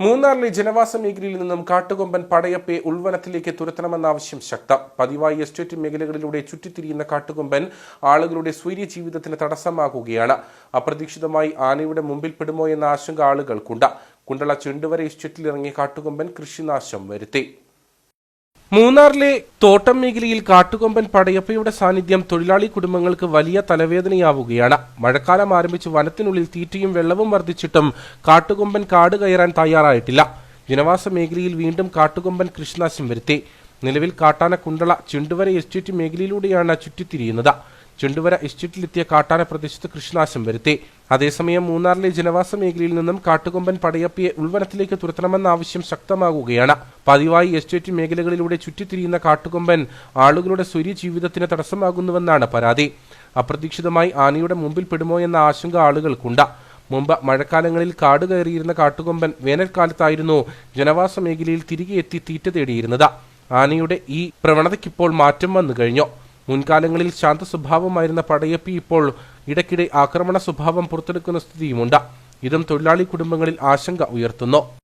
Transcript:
മൂന്നാറിലെ ജനവാസ മേഖലയിൽ നിന്നും കാട്ടുകൊമ്പൻ പടയപ്പെ ഉൾവനത്തിലേക്ക് തുരത്തണമെന്ന ആവശ്യം ശക്തം. പതിവായി എസ്റ്റേറ്റ് മേഖലകളിലൂടെ ചുറ്റിത്തിരിയുന്ന കാട്ടുകൊമ്പൻ ആളുകളുടെ സ്വൈര്യ ജീവിതത്തിന് തടസ്സമാകുകയാണ്. അപ്രതീക്ഷിതമായി ആനയുടെ മുമ്പിൽ പെടുമോ എന്ന ആശങ്ക ആളുകൾക്കുണ്ട്. കുണ്ടള ചെണ്ടുവരെ എസ്റ്റേറ്റിലിറങ്ങിയ കാട്ടുകൊമ്പൻ കൃഷിനാശം വരുത്തി. മൂന്നാറിലെ തോട്ടം മേഖലയിൽ കാട്ടുകൊമ്പൻ പടയപ്പയുടെ സാന്നിധ്യം തൊഴിലാളി കുടുംബങ്ങൾക്ക് വലിയ തലവേദനയാവുകയാണ്. മഴക്കാലം ആരംഭിച്ച് വനത്തിനുള്ളിൽ തീറ്റയും വെള്ളവും വർദ്ധിച്ചിട്ടും കാട്ടുകൊമ്പൻ കാട് കയറാൻ തയ്യാറായിട്ടില്ല. ജനവാസ മേഖലയിൽ വീണ്ടും കാട്ടുകൊമ്പൻ കൃഷിനാശം വരുത്തി. നിലവിൽ കാട്ടാന കുണ്ടള ചുണ്ടുവര എസ്റ്റേറ്റ് മേഖലയിലൂടെയാണ് ചുറ്റിത്തിരിയുന്നത്. ചുണ്ടുവര എസ്റ്റേറ്റിലെത്തിയ കാട്ടാന പ്രദേശത്ത് കൃഷിനാശം വരുത്തി. അതേസമയം മൂന്നാറിലെ ജനവാസ മേഖലയിൽ നിന്നും കാട്ടുകൊമ്പൻ പടയപ്പിയെ ഉൾവനത്തിലേക്ക് തുരത്തണമെന്ന ആവശ്യം ശക്തമാകുകയാണ്. പതിവായി എസ്റ്റേറ്റ് മേഖലകളിലൂടെ ചുറ്റിത്തിരിയുന്ന കാട്ടുകൊമ്പൻ ആളുകളുടെ സ്വരി ജീവിതത്തിന് തടസ്സമാകുന്നുവെന്നാണ് പരാതി. അപ്രതീക്ഷിതമായി ആനയുടെ മുമ്പിൽ പെടുമോ എന്ന ആശങ്ക ആളുകൾക്കുണ്ട്. മുമ്പ് മഴക്കാലങ്ങളിൽ കാട് കയറിയിരുന്ന കാട്ടുകൊമ്പൻ വേനൽക്കാലത്തായിരുന്നു ജനവാസ മേഖലയിൽ തിരികെ എത്തി തീറ്റ തേടിയിരുന്നത്. ആനയുടെ ഈ പ്രവണതയ്ക്കിപ്പോൾ മാറ്റം വന്നു കഴിഞ്ഞു മുൻകാലങ്ങളിൽ ശാന്ത സ്വഭാവമായിരുന്ന പടയപ്പി ഇപ്പോൾ ഇടയ്ക്കിടെ ആക്രമണ സ്വഭാവം പുറത്തെടുക്കുന്ന സ്ഥിതിയുമുണ്ട്. ഇതും തൊഴിലാളി കുടുംബങ്ങളിൽ ആശങ്ക ഉയർത്തുന്നു.